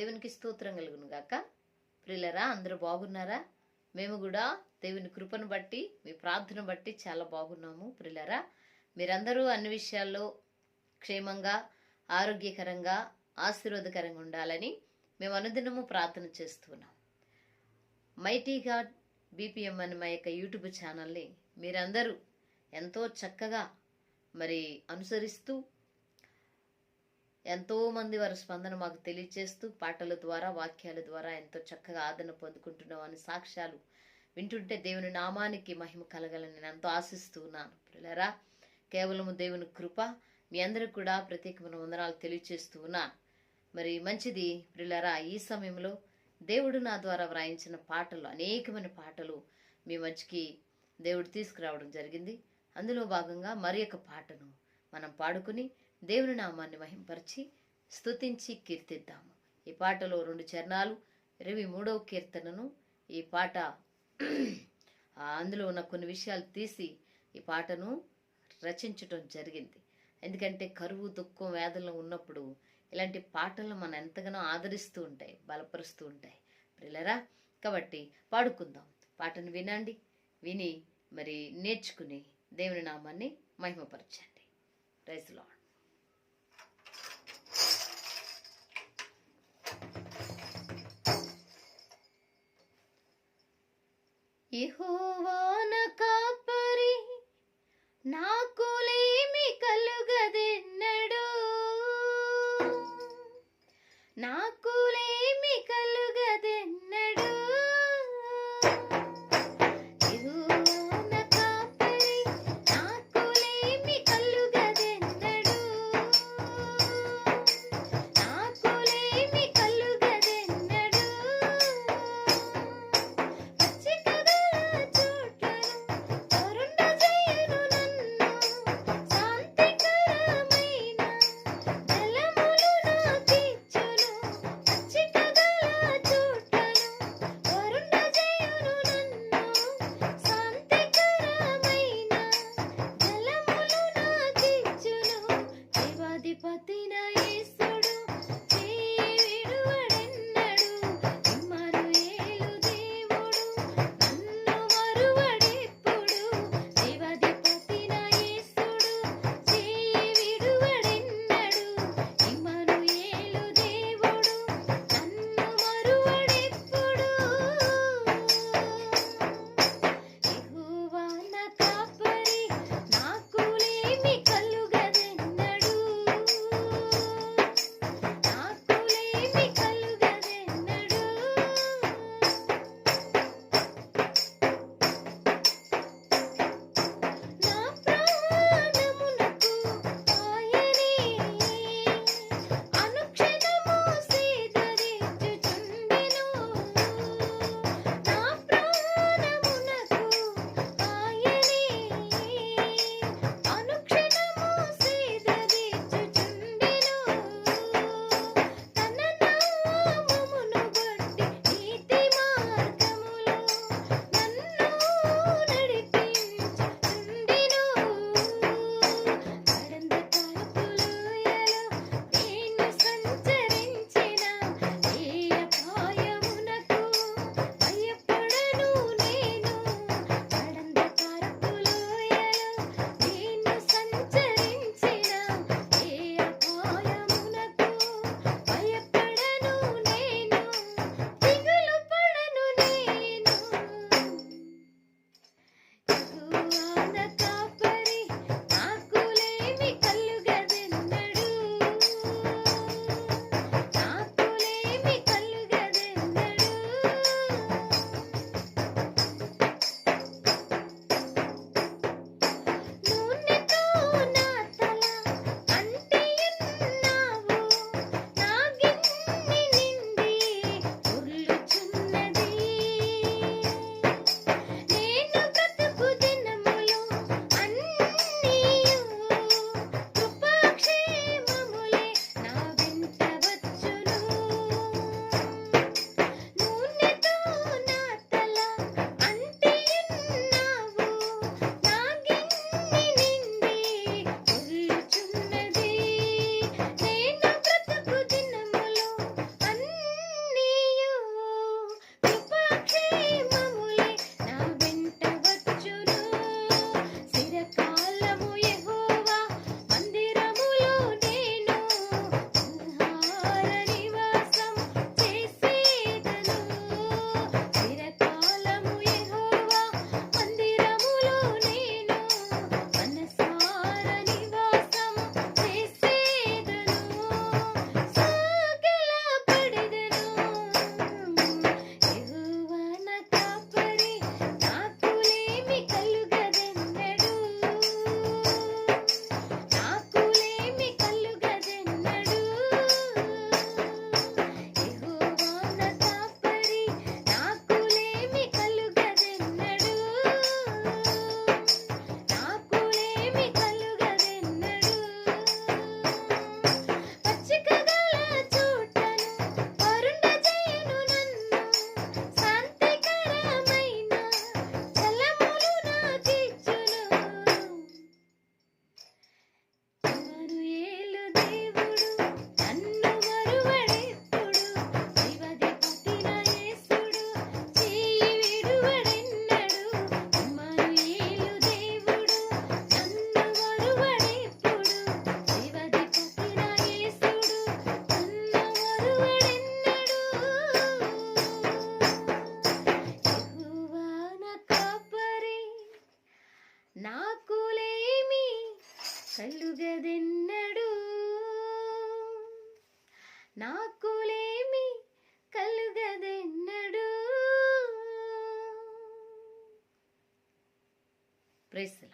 దేవునికి స్తోత్రం కలుగును గాక. ప్రిల్లరా అందరూ బాగున్నారా? మేము కూడా దేవుని కృపను బట్టి మీ ప్రార్థన బట్టి చాలా బాగున్నాము ప్రిల్లరా మీరందరూ అన్ని విషయాల్లో క్షేమంగా ఆరోగ్యకరంగా ఆశీర్వాదకరంగా ఉండాలని మేము అనుదినము ప్రార్థన చేస్తున్నాం మైటీ గాడ్ బీపీఎం అని మా యొక్క యూట్యూబ్ ఛానల్ని మీరందరూ ఎంతో చక్కగా మరి అనుసరిస్తూ ఎంతో మంది వారి స్పందన మాకు తెలియజేస్తూ పాటల ద్వారా వాక్యాల ద్వారా ఎంతో చక్కగా ఆదరణ పొందుకుంటున్నాం అని సాక్ష్యాలు వింటుంటే దేవుని నామానికి మహిమ కలగాలని నేను ఎంతో ఆశిస్తూ ఉన్నాను పిల్లరా కేవలము దేవుని కృప మీ అందరికి కూడా ప్రత్యేకమైన వందనాలు తెలియజేస్తూ ఉన్నాను. మరి మంచిది పిల్లరా ఈ సమయంలో దేవుడు నా ద్వారా వ్రాయించిన పాటలు అనేకమైన పాటలు మీ మంచికి దేవుడు తీసుకురావడం జరిగింది. అందులో భాగంగా మరి ఒక పాటను మనం పాడుకుని దేవుని నామాన్ని మహింపరిచి స్తుతించి కీర్తిద్దాము. ఈ పాటలో రెండు చరణాలు ఇరవై మూడవ కీర్తనను ఈ పాట అందులో ఉన్న కొన్ని విషయాలు తీసి ఈ పాటను రచించటం జరిగింది. ఎందుకంటే కరువు దుఃఖం వేదనలో ఉన్నప్పుడు ఇలాంటి పాటలు మనం ఎంతగానో ఆదరిస్తూ ఉంటాయి బలపరుస్తూ ఉంటాయి. ప్రిల్లరా కాబట్టి పాడుకుందాం. పాటను వినండి విని మరి నేర్చుకుని దేవుని నామాన్ని మహిమపరచండి. రైస్ లాడ్ యహోవాన కాపరి నాకులేమి కలుగదెన్నడు? నాకు కలుగదెన్నడు? నాకులేమి కలుగదెన్నడు? ప్రైస్